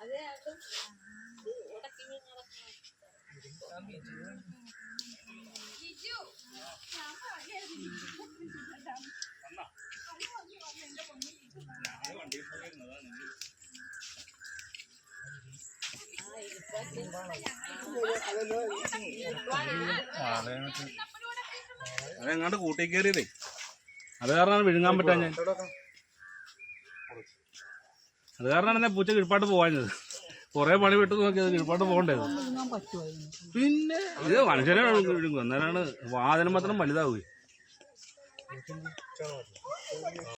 അതെ അതും. ഇടയ്ക്ക് നടക്കണം അതെങ്ങാണ്ട് കൂട്ടി കയറിയതേ. അത് കാരണമാണ് വിഴുങ്ങാൻ പറ്റാൻ ഞാൻ അത് കാരണമാണ് ഞാൻ പൂച്ച കിഴപ്പാട്ട് പോവാഞ്ഞത്. കുറെ പണി വിട്ടു നോക്കിയത് കിഴപ്പാട്ട് പോകണ്ടേ പിന്നെ ഇത് മനുഷ്യനെ വിഴുങ്ങും. അന്നേരമാണ് വാതിലും മാത്രം വലുതാവുകയും. 你真真好吃真好